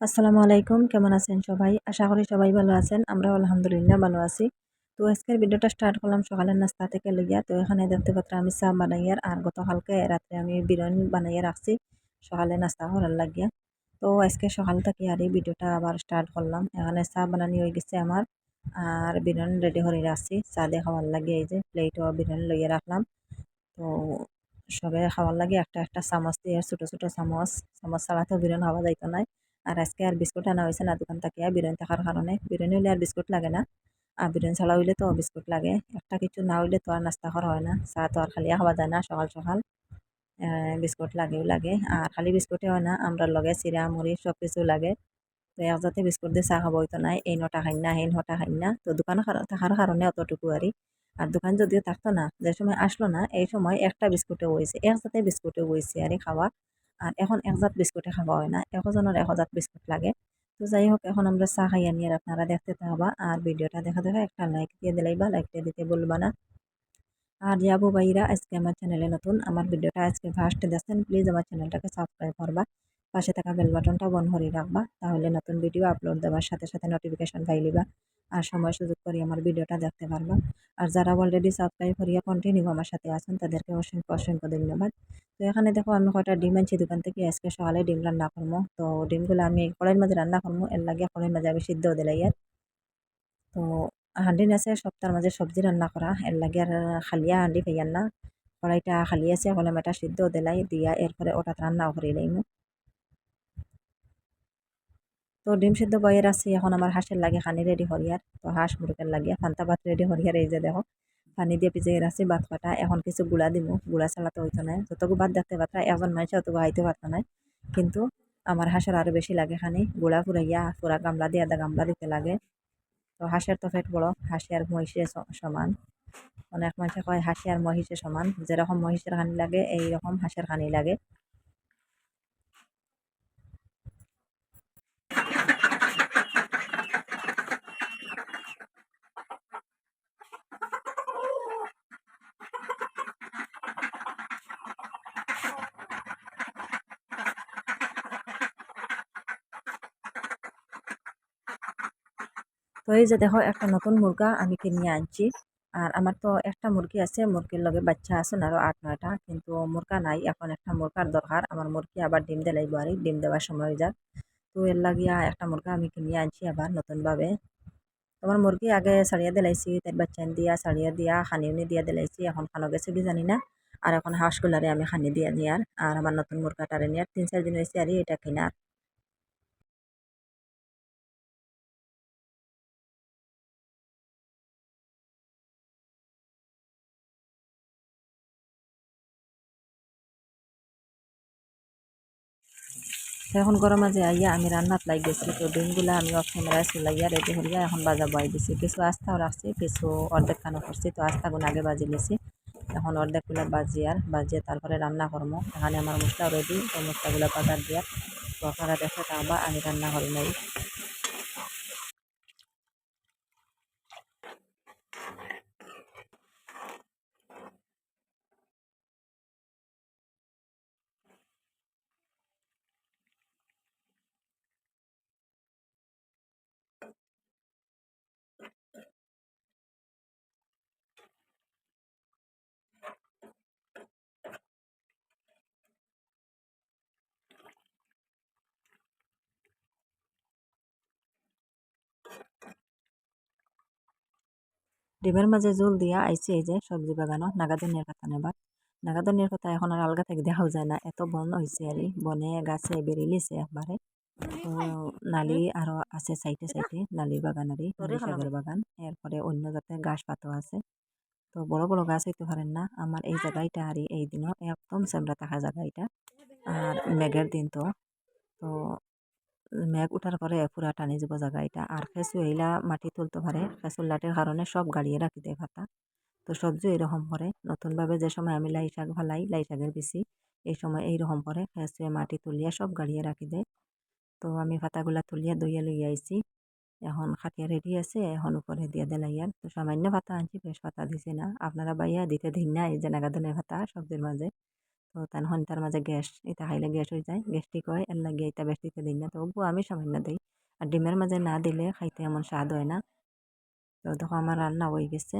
আসসালামু আলাইকুম, কেমন আছেন সবাই? আশা করি সবাই ভালো আছেন আমরা আলহামদুলিল্লাহ ভালো আছি। তো আজকের ভিডিওটা স্টার্ট করলাম সকালের নাস্তা থেকে লইয়া। তো এখানে দেখতে পাত্র আমি চা বানাইয়ার আর গতকালকে রাত্রে আমি বিরিয়ানি বানাইয়া রাখছি, সকালে নাস্তা করার লাগিয়া। তো আজকে সকাল থেকে আর এই ভিডিওটা আবার স্টার্ট করলাম। এখানে চা বানানি হয়ে গেছে আমার, আর বিরিয়ানি রেডি করে রাখছি। চা দিয়ে খাওয়ার লাগে এই যে প্লেটও বিরিয়ানি লইয়া রাখলাম। তো সবে খাওয়ার লাগে একটা একটা চামচ দিয়ে, ছোটো ছোটো চামচ চামচ ছাড়া তো বিরিয়ানি খাওয়া যাইতো নাই। আর আজকে আর বিস্কুট আনা হয়েছে না, দোকান থেকে বিরিয়ানি থাকার কারণে। বিরিয়ানি হইলে আর বিস্কুট লাগে না। আর বিরিয়ানি ছাড়া হইলে তো বিস্কুট লাগে। একটা কিছু না হইলে তো আর নাস্তা করা হয় না। চা তো আর খালি খাওয়া যায় না সকাল সকাল। বিস্কুট লাগেও লাগে। আর খালি বিস্কুটে হয় না, আমরা লগে চিরা মুড়ি সব কিছু লাগে। তো এক যাতে বিস্কুট দিয়ে চাহ খাব হইতো নাই। এই নটা খাই না এই নটা খাই না। তো দোকান থাকার কারণে অতটুকু আরই আর দোকান যদিও থাকতো না, যে সময় আসলো না, এই সময় একটা বিস্কুটে হয়েছে এক জাতে বিস্কুটে হয়েছে আর খাওয়া আর এখন একজাত বিস্কুটে খাওয়া হয় না। একজনের একজাত বিস্কুট লাগে। তো যাই হোক, এখন আমরা চা খাই আনি আর আপনারা দেখতে থাকবা। আর ভিডিওটা দেখা দেখা একটা লাইক দিয়ে দিলাই বা লাইকটা দিতে বলবা না। আর যাব ভাইরা আজকে আমার চ্যানেলে নতুন, আমার ভিডিওটা আজকে ফার্স্ট দেখছেন প্লিজ আমার চ্যানেলটাকে সাবস্ক্রাইব করবা। পাশে থাকা বেল বাটনটা বন করে রাখবা। তাহলে নতুন ভিডিও আপলোড দেওয়ার সাথে সাথে নোটিফিকেশন পাইলিবা আর সময় সুযোগ করে আমার ভিডিওটা দেখতে পারবা। আর যারা অলরেডি সাবস্ক্রাইব করিয়া কন্টিনিউ আমার সাথে আছেন, তাদেরকে অসংখ্য অসংখ্য ধন্যবাদ। তো এখানে দেখো আমি কয়টা ডিম আনছি, দোকান থেকে আজকে সকালে ডিম রান্না করব। তো ডিমগুলো আমি কড়াইয়ের মাঝে রান্না করব, এর লাগে কড়াইয়ের মাঝে আমি সিদ্ধ দিলাই আর তো হাঁডি আছে, সপ্তাহের মাঝে সবজি রান্না করা, এর লাগে আর খালিয়া হাঁডি পাইয়ার না। কড়াইটা খালি আছে কলম এটা সিদ্ধ দিলাই দিয়া এরপরে ওটা রান্নাও করে লাইমু তো ডিম সিদ্ধ বয়ের আছি, এখন আমার হাঁসের লাগে খানি রেডি হরিয়ার। তো হাঁস মুরগের লাগিয়া ফান্তা ভাত রেডি হরিয়ার, এই যে দেখো। পানি দিয়ে পিজে রাখছি ভাত কাটা এখন কিছু গুড়া দিব গুড়া চালাতে হইতো না যতগু ভাত দেখতে পাত্রা একজন মানুষ অতগু হাইতে পারতো না কিন্তু আমার হাঁসের আরও বেশি লাগে খানি, গুড়া ফুরাইয়া, পুরা গামলা দিয়ে আধা গামলা দিতে লাগে। তো হাঁসের তো ফেট বড়, হাঁসি আর মহিষে সমান। অনেক মানুষে কয় হাঁসি আর মহিষে সমান, যেরকম মহিষের খানি লাগে, এইরকম হাঁসের খানি লাগে। তো এই যে দেখো, একটা নতুন মুরগা আমি কিনে আনছি। আর আমার তো একটা মুরগি আছে, মুরগির লগে বাচ্চা আছে আরও আট, নয়টা। কিন্তু মুরগা নাই, এখন একটা মুরগার দরকার। আমার মুরগি আবার ডিম দিলাইব আর ডিম দেওয়ার সময় যাক তো এর লাগিয়া একটা মুরগা আমি কিনে আনছি আবার নতুনভাবে। তোমার মুরগি আগে ছাড়িয়ে দিলাইছি তার বাচ্চা দিয়া ছাড়িয়ে দিয়া, খানি উনি দিয়া দিলাইছি, এখন খানো গেছে কি জানি না। আর এখন হাঁসগুলারে আমি খানি দিয়ে নিয়ার। আর আমার নতুন মুরগাটারে নিয়ার, তিন, চার দিন হয়েছে আর এটা কিনার। এখন গরম মাঝে আইয়া আমি রান্নাত লাগ গেছি তো ডিমগুলো আমি অফ ক্যামেরায় চলাইয়া রেডি হইয়া এখন বাজা বাই দিছি। কিছু আস্থাও রাখছি কিছু অর্ধেক কানো করছি। তো আস্থা গুণ আগে বাজি নিছি। এখন অর্ধেকগুলো আর বাজিয়ে তারপরে রান্না করব এখানে আমার মশলা রেডি তো মশলাগুলো বাজার দিয়ার তো আপনারা দেখে তা আমি রান্না করি নাই। ডিমের মাঝে জল দিয়া আইসি এই যে সবজি বাগানো নাগাদনিয়ার কথা নেবার। নাগাদনিয়ার কথা এখন আর আলগা থেকে দেখাও যায় না। এত বন হয়েছে আর বনে গাছে বেরিয়েছে একবারে। তো নালি আরও আছে সাইডে সাইডে নালি বাগান আর সাগর বাগান। এরপরে অন্য যাতে গাছ পাতাও আছে। তো বড় বড় গাছ হইতে পারেন না। আমার এই জায়গাটা আর এই দিনও একদম সেমরা থাকা জায়গা এটা আর মেঘের দিন তো। তো মেঘ উঠার পরে পুরা টানি যাব জায়গা এটা আর খেসু এইলা মাটি তুলতে পারে। খেসুর লাটের কারণে সব গাড়িয়ে রাখি দেয় পাতা তো সবজি এরকম করে। নতুনভাবে যে সময় আমি লাই শাক ভালাই, লাই শাকের বেশি এই সময় এইরকম করে খেসুয়ে মাটি তুলিয়া সব গাড়িয়ে রাখি দেয়। তো আমি পাতাগুলা তুলিয়া দইয়া লইয়া আইছি। এখন খাটিয়া রেডি আছে, এখন উপরে দিয়ে দিলাইয়ার তো সামান্য পাতা আনছি, বেশ পাতা দিছে না। আপনারা বাইয়া দিতে দিন না এই যে নাগাদনের পাতা সবজির মাঝে। তো তান হন্তার মাঝে গ্যাস এটা খাইলে গ্যাস হয়ে যায়। গ্যাস্ট্রিক হয় এর লাগে এটা বেশ দিই না। তবুও আমি সামান্য দিই। আর ডিমের মাঝে না দিলে খাইতে এমন স্বাদ হয় না। তো দেখো আমার রান্না হয়ে গেছে।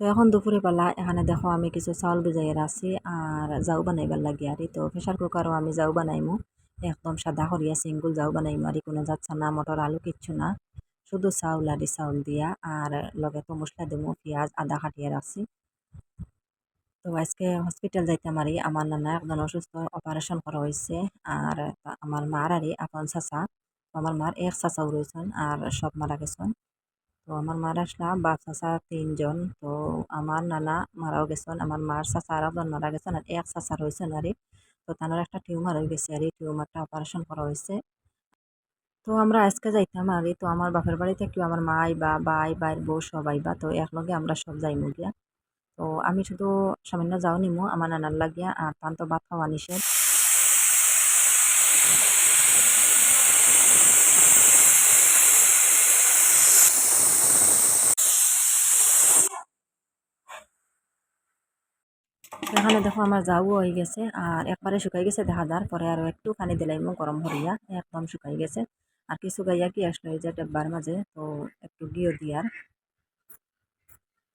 তো এখন দুপুরে বেলা এখানে দেখো আমি কিছু চাউল ভিজাই রাখছি আর যাও বানাইবার লাগে আর তো প্রেশার কুকারও আমি যাও বানাইমু। একদম সাদা করিয়া সিঙ্গুল যাও বানাইমু। আর কোনো যাচ্ছে না, মটর, আলু কিচ্ছু না। শুধু চাউল আর চাউল দিয়া আর লগে তো মশলা দিমু, পেঁয়াজ, আদা কাটিয়ে রাখছি। তো আজকে হসপিটাল যাইতে মারি আমার নানা একজন অসুস্থ অপারেশন করা হয়েছে আর আমার মার আরে আপন চাচা। আমার মার এক চাচাও রয়েছেন আর সব মারা গেছেন। তো আমার মার আসলাম বাপ চাচা তিনজন। তো আমার নানা মারাও গেছেন, আমার মার চাচা আর একজন মারা গেছেন আর এক চাচা রয়েছেন আরে। তো তার একটা টিউমার হয়ে গেছে আর এই টিউমারটা অপারেশন করা হয়েছে তো আমরা আজকে যাইতাম আর তো আমার বাপের বাড়িতে থেকে আমার মাই বা বা আইবার বউ সব আইবা তো একলগে আমরা সব যাইমু গিয়া। তো আমি শুধু সামান্য যাও নিমু, আমার নানার লাগিয়া, আর তান তো ভাত খাওয়া নিষেধ। এখানে দেখো আমার যাও হয়ে গেছে, আর একবারে শুকাই গেছে দেখা যার পরে আরও একটু পানি দিলাইমু গরম হরিয়া, একদম শুকাই গেছে। আর কিছু গাইয়া কি আসলো? এই যে ডেব্বার মাঝে তো একটু গিয়ে দিয়ার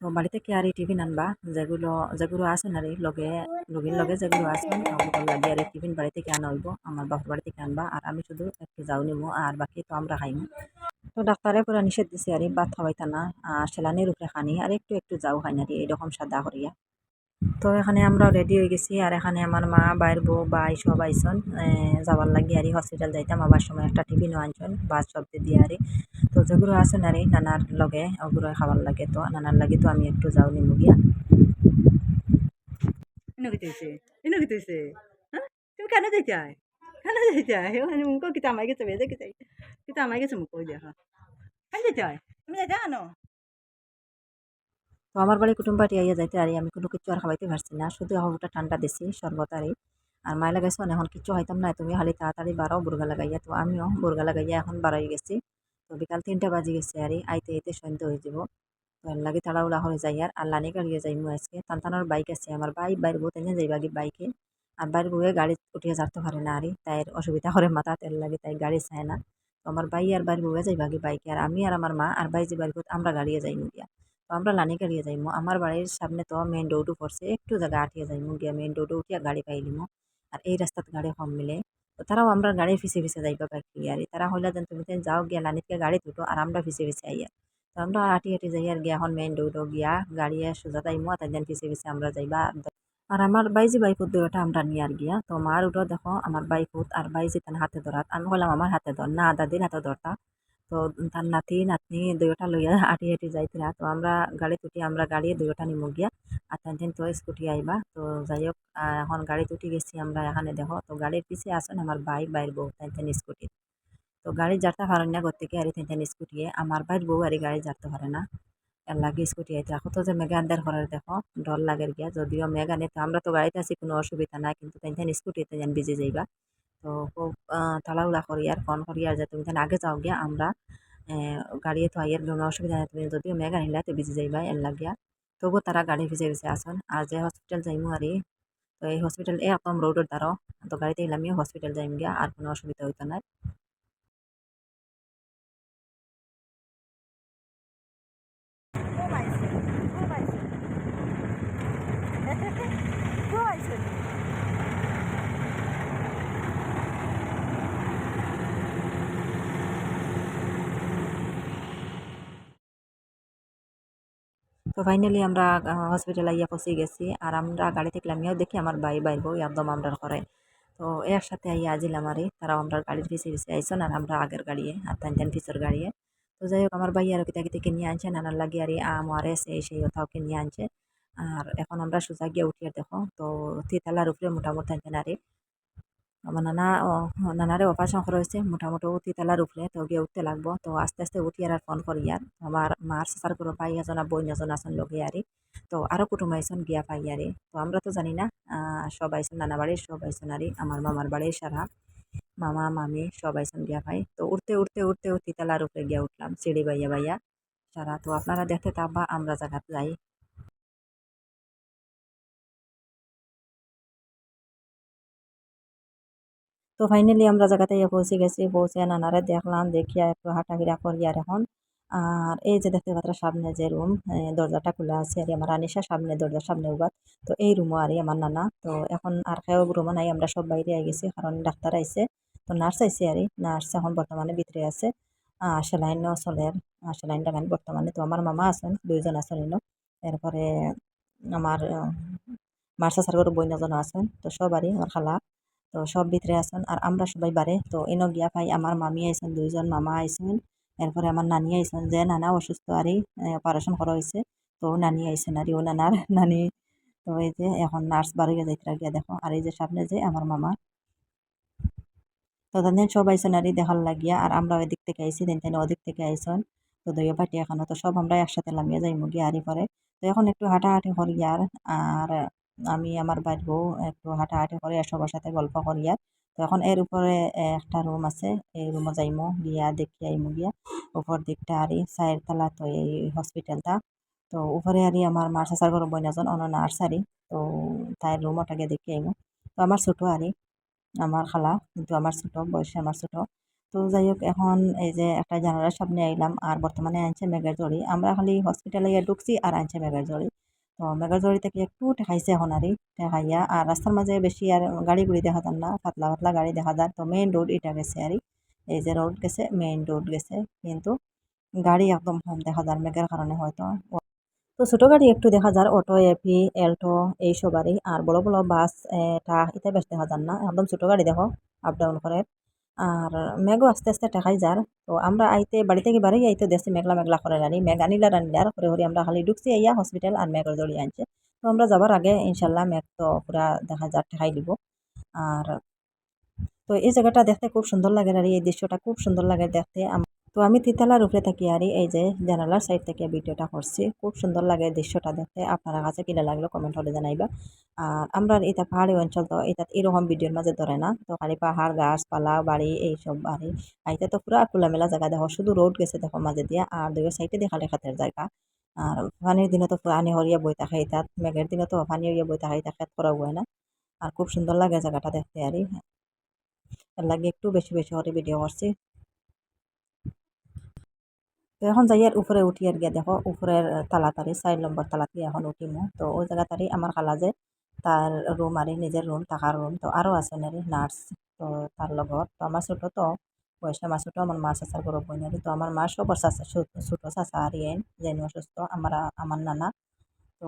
তো বাড়িতে কি আর এই টিফিন আনবা? যেগুলো যেগুলো আছে না লগে লগির লগে যেগুলো আছে, ওগুলো লাগে আর টিফিন বাড়ি থেকে আনা হইব? আমার বাপের বাড়ি থেকে আনবা? আর আমি শুধু একটু যাও নিমো, আর বাকি তো আমরা খাইমু। তো ডাক্তারে পুরা নিষেধ দিছে, আর ভাত খাওয়াইতা না, আর সেলানির উপরে খানি, আর একটু একটু যাও খাই না রে, এরকম সাদা করিয়া। তো এখানে আমরা রেডি হয়ে গেছি। আর এখানে আমার মা বাইর বউ বাই সব আইসন। যাবার লাগি আর হসপিটাল যাইতাম। আবার সময় একটা টিফিনও আনছেন বাস সবজি দিয়ে আর তো যেগুলো আছে না নানার লগে ওগুলো খাবার লাগে। তো নানার লাগে তো আমি একটু যাও নিমু গিয়া তুমি কেন চাই কেন চাই মুখ কিতা আমায় গেছে বেজে গেছে কিতা আমায় গেছে মুখ দেখা। কেন চাই তুমি যেতে আনো তো আমার বাড়ি কুটুম পার্টি আইয়া যাইতে আর আমি কোনো কিছু আর খাওয়াইতে পারছি না, শুধু হবুটা ঠান্ডা দিছি শরবত আর। মায় লাগাইছো এখন কিছু হইতাম না, তুমি খালি তাড়াতাড়ি বারো বুর্গা লাগাইয়া। তো আমিও বুর্গা লাগাইয়া এখন বারোই গেছি। তো বিকাল তিনটা বাজি গেছে আর, আইতে আইতে সন্ধ্যা হয়ে যাব। তো এর লাগে তাড়াহুড়া হয়ে যাই আর আর লানি গাড়িয়ে যাইমু আজকে। তানতানোর বাইক আছে, আমার বাই বাইর বউ তেনে যাইবা কি বাইকে। আর বাইর বউয়ে গাড়ি উঠিয়ে যাতে পারে না আরই তাই অসুবিধা করে মাথা তেল লাগে তাই গাড়ি চায় না। তো আমার বাই আর বাইর বউয়ে যাইবা কি বাইকে। আর আমি আর আমার মা আর বাই যে বাড়ি আমরা গাড়িয়ে যাই তো আমরা লানি গাড়িয়ে যাইমু। আমার বাড়ির সামনে তো মেন রোডও পড়ছে একটু জায়গা আটিয়ে যাইমু, গিয়া মেন রোডে উঠিয়া গাড়ি পাইলিমু আর এই রাস্তাত গাড়ি কম মিলে। তারাও আমরা গাড়ি ফিসে ফিসে যাইবা পারি আর তারা হইলা যেন তুমি যাও গিয়া লানিতকে গাড়ি তুটো আর আমরা ফিসে ফিসে আইয়া। তো আমরা আটি আটি যাই আর গিয়া এখন মেন রোডও গিয়া গাড়ি সোজা যাইমু আর তাই ফিসে ফিসে আমরা যাইবা আর আমার বাইজি বাইকুত দুইটা আমরা নিয়ে আর গিয়া। তো মার উঠো দেখো, আমার বাইকুত আর বাইজি তার হাতে ধরাত। আমি বললাম আমার হাতে ধর, না দাদির হাতে ধরতা। তো তার নাতি, নাতনি দুইটা লইয়া আটি হাঁটি যাইতিরা। তো আমরা গাড়ি উঠি আমরা গাড়ি দুইটা নিমু গিয়া, আর তাই তো স্কুটি আইবা। তো যাই হোক এখন গাড়ি উঠি গেছি আমরা এখানে দেখো। তো গাড়ির পিছিয়ে আসেন আমার ভাই বাইর বউ তাই তেন স্কুটি। তো গাড়ি যাতে পারেন না ঘর থেকে আর তাই তেন স্কুটিয়ে আমার বাইর বউ আর গাড়ি যাতে পারে না। এর লাগে স্কুটি আইতে। রাখো তো যে মেঘা আন্দার ঘরের দেখো, ডর লাগে গিয়া। যদিও মেঘা নেই, তো আমরা তো গাড়িতে আছি, কোনো অসুবিধা নাই। কিন্তু তাই তেন স্কুটিতে যেন ভিজে যাইবা। তো খুব তাড়াহুড়া করি আর ফোন করি আর যে তুমি তাহলে আগে যাও গিয়া আমরা গাড়িয়ে তো আইয়ের কোনো অসুবিধা নাই। তুমি যদিও গাড়ি নিলা, তো বিজি যাইবা এর লাগিয়া। তবু তারা গাড়ি ভিজে ভিজে আসন। আর যে হসপিটাল যাইমু আর, তো এই হসপিটাল একদম রোডের দ্বারা তো গাড়িতে এলামিও হসপিটাল যাইম গিয়া, আর কোনো অসুবিধা হইতো না তো ফাইনালি আমরা হসপিটাল আইয়া পৌঁছে গেছি। আর আমরা গাড়ি থেকে আমিও দেখি আমার ভাই বাইর বউ একদম আমরা করে তো একসাথে আইয়া আজিলাম আরে, তারাও আমরা গাড়ির পিছিয়ে পিছিয়ে আইসন আর আমরা আগের গাড়িয়ে, আর তান তান পিছর গাড়িয়ে। তো যাই হোক, আমার ভাই আর কিতা কিতা কিনে আনছে, নানার লাগে আর, আম আর, সেই সেই কথাও কিনে আনছে। আর এখন আমরা সোজা গিয়ে উঠিয়ে দেখো, তো তিতালার উপরে মোটামুটি আরে আমার নানা নানারে অপারেশন করা হয়েছে মোটামুটি উঠি তেলার উঠলে তো গিয়ে উঠতে লাগবো। তো আস্তে আস্তে উঠি আর ফোন করি আর। আমার মার সাসার করে পাই এজন আর বই এজন আসন লগে আরে। তো আরও কুটুম আইসন, গিয়া পাই আরে। তো আমরা তো জানি না সব আইসন নানা বাড়ির, সব আইসন আরে। আমার মামার বাড়ির সারা। মামা, মামি সব আইসন গিয়া ভাই। তো উঠতে উঠতে উঠতে তিতালার উপরে গিয়া উঠলাম। সিঁড়ি বাইয়া বাইয়া। সারা, তো আপনারা দেখতে থাকবা আমরা জায়গাতে যাই। তো ফাইনালি আমরা জায়গাতে পৌঁছে গেছি, পৌঁছে নানারে দেখলাম দেখিয়া একটু হাঁটাফিরা করি আর এখন। আর এই যে দেখতে পাত্র সামনে যে রুম দরজাটা খোলা আছে আর আমার আনিসা সামনে, দরজার সামনে উবাত তো এই রুমও আর আমার নানা। তো এখন আর কেউ রুমও নাই, আমরা সব বাইরে আই গেছি, কারণ ডাক্তার আইছে। তো নার্স আইছে আর নার্স এখন বর্তমানে ভিতরে আছে। সেলাইনও চলের সেলাইন লাগান বর্তমানে তো আমার মামা আছেন, দুইজন আছেন ইনো এরপরে আমার মার্সা সার্গর বইনাজন আছেন, তো সবারই আমার খালা। তো সব ভিতরে আছেন। আর আমরা সবাই বারে। তো এনো গিয়া ভাই, আমার মামি আইসেন দুইজন মামা আইসেন এরপরে আমার নানি আইসেন যে, নানা, অসুস্থ আরই অপারেশন করা হয়েছে তো নানি আইসেন আর ও নানার নানি। তো এই যে এখন নার্স বাড়িয়ে যাইতে গিয়া দেখো। আর এই যে সামনে যে আমার মামা। তো তাদের সব আইসন আর দেখার লাগিয়া, আর আমরা ওই দিক থেকে আইসি দেন তেন ওদিক থেকে আইসন তো দইয়া পাটি এখনও তো সব আমরা একসাথে নামিয়ে যাই মুগি আরি পরে তো এখন একটু হাঁটাহাঁটি করি আর আর আমি আমার বাড়ির বউ একটু হাঁটাহাঁটি করে সবার সাথে গল্প করি আর। তো এখন এর উপরে একটা রুম আছে, এই রুমে যাইমো, গিয়া দেখি আইমু গিয়া। উপর দিকটা আরি, চায়ের তলা তো এই হসপিটালটা তো উপরে আরি আমার মার চাচার ঘর বইনাজন অন্য নার্সারি তো তাই রুমটাকে দেখি আইমু। তো আমার ছোটো আরি, আমার খালা, কিন্তু আমার ছোটো, বয়সে আমার ছোটো। তো যাই হোক এখন এই যে একটা জানালার সামনে আইলাম, আর বর্তমানে আনছে মেঘের জড়ি আমরা খালি হসপিটালে গিয়ে ঢুকছি আর আনছে মেঘের জড়ি তো মেঘের থেকে একটু ঠেকাইছে এখন আরই ঠেকাইয়া আর রাস্তার মাঝে বেশি আর গাড়ি গুড়ি দেখা যান না, পাতলা পাতলা গাড়ি দেখা যায় তো মেইন রোড এটা গেছে আরই এই যে রোড গেছে মেইন রোড গেছে, কিন্তু গাড়ি একদম কম দেখা যায় মেঘের কারণে হয়তো। তো ছোটো গাড়ি একটু দেখা যায় অটো এপি এল্টো এইসব আর বড় বড় বাস ট্রাক এটা বেশ দেখা যান না, একদম ছোটো গাড়ি দেখো আপ ডাউন করে আর মেঘও আস্তে আস্তে টেকাই যার। তো আমরা আইতে বাড়ি থেকে বাড়ি আইতে দেশে মেঘলা মেঘলা করে রানি। মেঘ আনিলা আর করে হরি আমরা খালি ঢুকছি আইয়া হসপিটাল আর মেঘের জড়িয়ে আনছে। তো আমরা যাবার আগে ইনশাল্লাহ মেঘ তো পুরা দেখা যার ঠেকাই দিব। আর তো এই জায়গাটা দেখতে খুব সুন্দর লাগে আর এই দৃশ্যটা খুব সুন্দর লাগে দেখতে। তো আমি তিতালার উপরে থাকি আর এই যে জানালার সাইড থেকে ভিডিওটা করছি, খুব সুন্দর লাগে দৃশ্যটা দেখতে। আপনারা কাছে কিনা লাগল কমেন্ট হলে জানাইবা। আর আমরা এটা পাহাড়ি অঞ্চল, তো এটা এরকম ভিডিওর মাঝে ধরে না। তো খালি পাহাড়, গাছপালা, বাড়ি এইসব বাড়ি, আইতে তো পুরো খোলামেলা জায়গা দেখো। শুধু রোড গেছে দেখো মাঝে দিয়া, আর দুই সাইডে দেখালে খাতের জায়গা। আর পানির দিনে তো পানি হরিয়া বই থাকে এটা। মেঘের দিনে তো পানি হরিয়া বই থাকে এটা খেত করা হয় না। আর খুব সুন্দর লাগে জায়গাটা দেখতে আর লাগে একটু বেশি বেশি করে ভিডিও করছি। তো এখন যাই আর উপরে উঠি আর গিয়া দেখো, উপরের তালাতারি, চার নম্বর তালাতে এখন উঠিমু তো ওই জায়গাতারি আমার খালা যে, তার রুম আর নিজের রুম থাকার রুম তো আরও আছে নারী নার্স তো তার লগত। তো আমার ছোটো তো, বয়সে আমার ছোটো, আমার মা চাচার গরব বইনারি তো আমার মা সবর চাচা, ছোটো চাচা আর ইয়ে যেন অসুস্থ, আমার আমার নানা। তো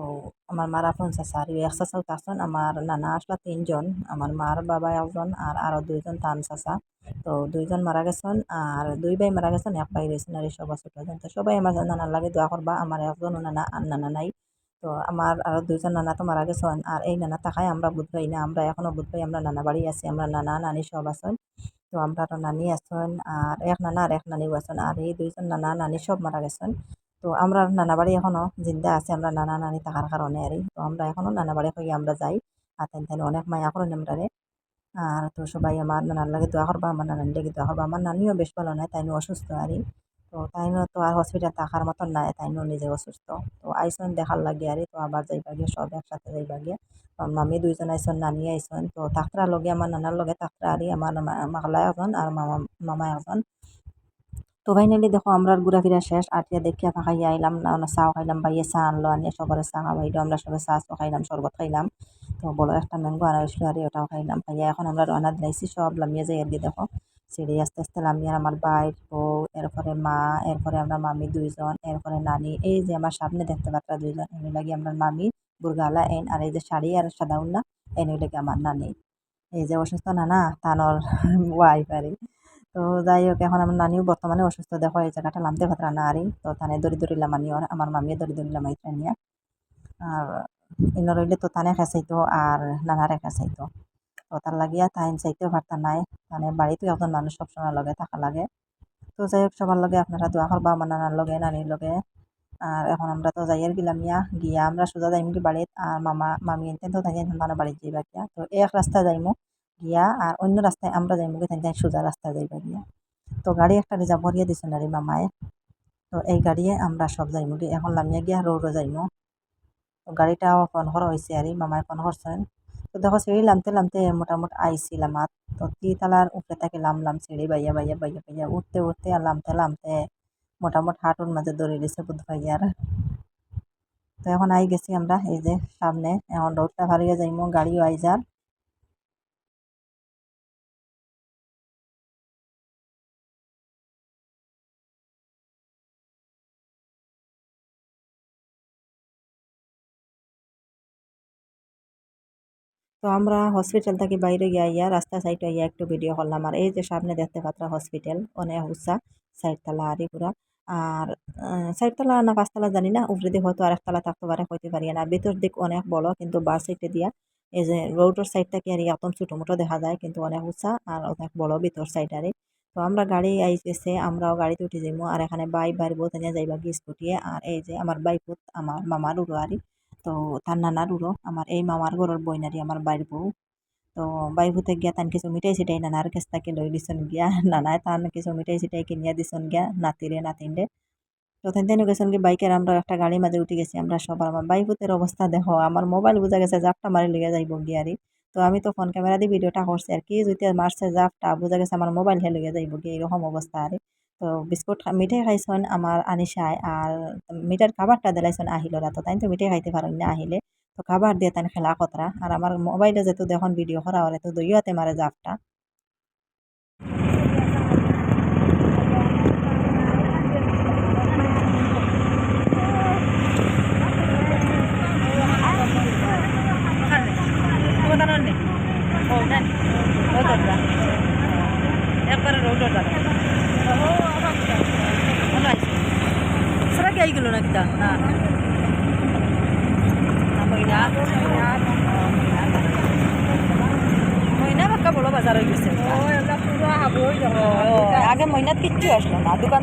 আমার মার আপন চাচা আর এক চাচাও তাছেন আমার নানা আসলা তিনজন, আমার মার বাবা একজন, আর আরও দুইজন তান চাচা। তো দুইজন মারা গেছেন, আর দুই ভাই মারা গেছেন, এক ভাই রয়েছেন, আর সবাই ছোটো তো সবাই আমার নানার লাগে দোয়া করবা, আমার একজনও নানা, আর নানা নাই। তো আমার আরও দুইজন নানা তো মারা গেছেন, আর এই নানা থাকায় আমরা বুধ পাই না, আমরা এখনও বুধ পাই আমরা নানা বাড়ি আছি, আমরা নানা নানি সব আছেন। তো আমরা নানি আছেন, আর এক নানা আর এক নানিও আছেন, আর এই দুইজন নানা নানি সব মারা গেছেন। তো আমরা নানা বাড়ি এখনও জিন্দা আছে, আমরা নানা নানি থাকার কারণে আর তো আমরা এখনও নানা বাড়ি হয়ে আমরা যাই। আর তেন তেন অনেক মায়া করেন আমরা আর তো সবাই আমার নানার লাগে দোয়া করবা, আমার নানার লেগে দোয়া করবা। আমার নানিও বেশ ভালো নাই তাইনও অসুস্থ আরই তো তাইনও তো আর হসপিটাল থাকার মতন নাই তাইনও নিজে অসুস্থ। তো আইসন দেখার লাগে আরই তো আবার যাইবা গিয়ে, সব একসাথে যাইবা গিয়ে। মামি দুইজন আইসন, নানি আইসন, তো তাকরা লগে, আমার নানার লগে তাকরা আরই আমার মাকলা একজন আর মামা মামা একজন। তো ফাইনালি দেখো আমরা ঘোরাফেরা শেষ, আটিয়া দেখিয়া ফাঁকাইয়া আইলাম, না চাও খাইলাম, বাইয়ে চা আনলো, আনিয়ে সবার চা খাওয়াইলো, আমরা সবাই চা খাইলাম, শরবত খাইলাম। তো বড় একটা ম্যাঙ্গো আনা হয়েছিল আর ওটাও খাইলাম। খাইয়া এখন আমরা রান্না দিলাইছি, সব লামিয়ে যাই আর দেখো, সিঁড়ি আস্তে আস্তে লামিয়ে আমার বাইর বউ, এরপরে মা, এরপরে আমরা মামি দুইজন, এরপরে নানি, এই যে আমার সামনে দেখতে পাত্রা দুইজন, এনে লাগে আমরা মামি বুর্গালা এন, আর এই যে শাড়ি আর সাদা উন্না, এনে লাগে আমার নানি। এই যে অসুস্থ নানা, তানর ওয়াইফ আর তো যাই হোক, এখন আমার নানিও বর্তমানে অসুস্থ। দেখো, এই জায়গাটা নামতে পাত্রা না আরই তো তানে দড়ি দড়ি লামানি আমার মামিও দড়ি দড়ি লামাইতে নিয়ে। আর ইনো রইলে তো তানে খেসাইতো আর নানারে খেসাইতো তো তার লাগিয়া তাইন চাইতেও পারতা নাই। মানে বাড়িতে একজন মানুষ সবসময় লগে থাকা লাগে। তো যাই হোক, সবার লগে আপনারা দোয়া করবা আমার নানার লগে, নানির লগে। আর এখন আমরা তো যাইয়ার গেলাম ইয়া গিয়া আমরা সোজা যাইম কি বাড়িত। আর মামা, মামি এনতেন তো তার বাড়িতে যাইবা গিয়া তো এক রাস্তা যাইমু। গিয়া আর অন্য রাস্তায় আমরা যাইমু গিয়ে তাই সোজা রাস্তায় যাইবা গিয়া। তো গাড়ি একটা রিজার্ভ করিয়া দিছেন আর মামায়। তো এই গাড়িয়ে আমরা সব যাইমু গিয়ে, এখন লামিয়া গিয়া রৌড়ো যাইমু। তো গাড়িটাও ফোন করা হয়েছে আর মামায় ফোন করছেন। তো দেখো সিঁড়ি লামতে লামতে মোটামুটি আইছিলাম আর তো তিতালার উপরে তাকে লামলাম সিঁড়ি বাইয়া বাইয়া বাইয়া বাইয়া উঠতে উঠতে আর লামতে লামতে মোটামুটি হাঁটুর মাঝে দড়ি দিছে বুধ ভাইয়ার তো এখন আই গেছি আমরা, এই যে সামনে। এখন রোডটা ভারিয়ে যাইমু, গাড়িও আই যার তো আমরা হসপিটাল থেকে বাইরে গিয়া রাস্তা সাইডে ইয়া একটু ভিডিও করলাম। আর এই যে সামনে দেখতে পাত্রা হসপিটাল অনেক উঁচা সাইডতলা আরই পুরা। আর সাইডতলা না পাঁচতলা জানি না উপরে দিক হয়তো আরেকতলা থাকতে পারে, হইতে পারি না। ভিতর দিক অনেক বড়, কিন্তু বার সাইডে দিয়া, এই যে রোডের সাইড থেকে আর একদম ছোটো মোটো দেখা যায়, কিন্তু অনেক উঁচা আর অনেক বড় ভিতর সাইড আরে তো আমরা গাড়ি আইতেছে, আমরাও গাড়িতে উঠে যাইমু। আর এখানে বাই বাড়বো তেনে যাইবা গিয়ে স্কুটিয়ে আর এই যে আমার বাইকুত আমার মামার উড়ো আরি তো তার নানার উড়ো আমার এই মামার ঘরের বইনারি আমার বাইর বউ। তো বাই ভূতে গিয়া তান কিছু মিঠাই সিটাই নানার কাছ থেকে লই দিছন গিয়া। নানায় তান কিছু মিঠাই সিটাই কিনিয়া দিছন গিয়া নাতিরে নাতিনরে। তো তেন গেছেন কি, বাইকের আমরা একটা গাড়ির মাঝে উঠে গেছি, আমরা সবার আমার বাই ভূতের অবস্থা দেখো, আমার মোবাইল বুঝা গেছে জাপটা মারি লেগে যাইব গিয়ারি তো আমি তো ফোন ক্যামেরা দিয়ে ভিডিওটা করছি আর কি, যদি মারছে জাপটা, বুঝা গেছে আমার মোবাইল হে লেগে যাইব গিয়ে, এরকম অবস্থা আরে তো বিস্কুট মিঠাই খাইছন আমার আনিসায় আর মিঠার খাবারটা দিলাইছন আহিলো রাতো তাই তো মিঠাই খাইতে পারেন না আহিলে। তো খাবার দিয়ে তাই খেলা কতরা আর আমার মোবাইলে যেহেতু দেখুন ভিডিও করা হলে তো হাতে মারে জাপটা একবারে রোডের দাদা ভালো আছে সেটা কি আইগুলো নাকি তা না না মইনা মইনা বাক্কা বড় বাজার হয়ে গেছে ও, আগে মইনাত কিচ্ছু আসলো না দোকান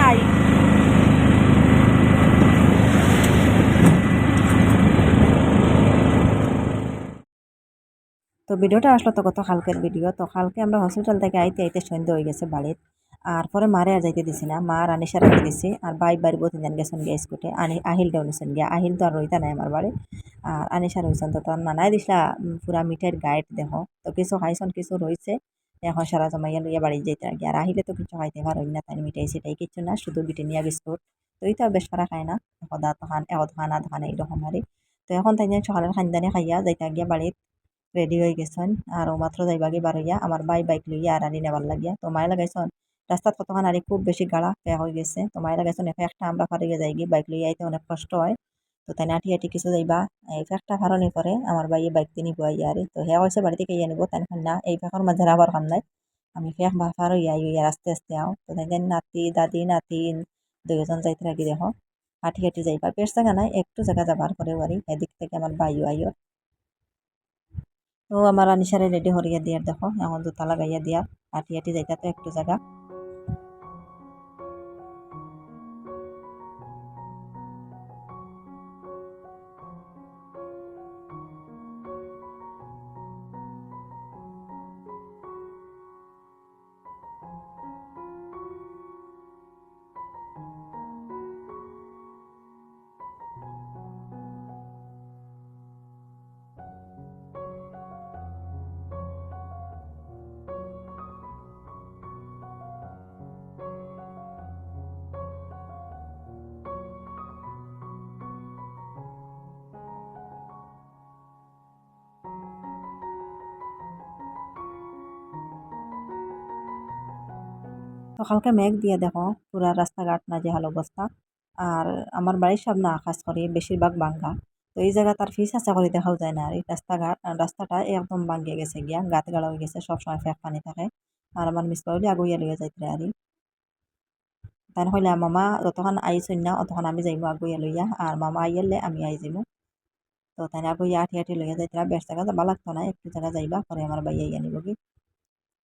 নাই? তো ভিডিওটা আসলো তো গত কালকের ভিডিও। তো কালকে আমরা হসপিটাল থেকে আইতে আইতে সন্ধ্যা হয়ে গেছে বাড়ির। আর পরে মারে আর যাইতে দিছি না। মা আর আনিসা রাখতে দিছি। আর বাই বাড়ি বতিন জান গেছেন গিয়া স্কুটে। আনি আহিল দেও নিছেন গিয়া। আহিল তো আর রইতা নাই আমার বাড়ি। আর আনিসা রইছেন তো। তার নানাই দিছিলা পুরা মিঠাইয়ের গাইড দেখো তো কিছু খাইছন, কিছু রইছে। এখন সারা জমাইয়া লইয়া বাড়ি যাইতে লাগে। আর আহিলে তো কিছু খাইতে পারই না তাই মিঠাই সিটাই কিছু না, শুধু বিটেনিয়া বিস্কুট। তো এইটা বেশ পারা খায় না সদা তখন এত খানা দোকানে এইরকম আরে। তো এখন তাই সকালের খানদানি খাইয়া যাইতে গিয়া বাড়িত রেডি হয়ে গেছেন। আর মাত্র যাইবাগে বার হইয়া, আমার বাই বাইক লইয়া আর আনি নেবার লাগিয়া। তো মায়ে লাগাইছন, রাস্তাত কতক্ষণ আরে খুব বেশি গাড়া পেয়া হয়ে গেছে। তো মায়ে লাগাইছন এফে একটা আমরা ফারিয়ে যাই গিয়ে বাইক লইয়া আইতে অনেক কষ্ট হয়। তো তাই আটি আটি কিছু যাইবা, এই ফেকটা ফারনি করে আমার বাইয়ে বাইক তিনি বুয়াই আরে তো হে কইছে বাড়ি থেকে নিব? তাই না, এই ফেকর মাঝে আবার কাম নাই। আমি ফেক বা ফার হইয়া ইয়া আস্তে আস্তে আও। তো তাই নাতি, দাদি, নাতি দুইজন যাইতে লাগি দেখো। হাঁটি হাঁটি যাইবা। বেশ জায়গা নাই, একটু জায়গা যাবার করে বাড়ি এদিক থেকে আমার বাইও আইও তো আমার আনিসারে রেডি হরিয়া দিয়ার দেখো। এখন জুতা লাগাইয়া দিয়া। হাঁটি হাঁটি যাইতা তো একটু জায়গা তো কালকে মেঘ দিয়ে দেখো, পুরা রাস্তাঘাট না যে হাল অবস্থা। আর আমার বাড়ির সামনে আকাশ করি বেশিরভাগ বাঙ্গা তো এই জায়গা তার ফিস আছে করে দেখাও যায় না। আর এই রাস্তাঘাট রাস্তাটা একদম ভাঙ্গিয়ে গেছে গিয়া, গাত গাড়া হয়ে গেছে, সবসময় ফেক পানি থাকে। আর আমার মিসবা হইলে আগুইয়া লইয়া যাইতে আর তাই হইলে মামা যতক্ষণ আইসই না অতক্ষণ আমি যাইমু আগুইয়া লইয়া। আর মামা আইয়ালে আমি আই যাইমু। তো তাই আগুইয়া আঠি আঠি লইয়া যাইতে বেশ জায়গা যাবা লাগতো না, একটু জায়গা যাইবা, পরে আমার বাইয়া ইয়া নিব কি।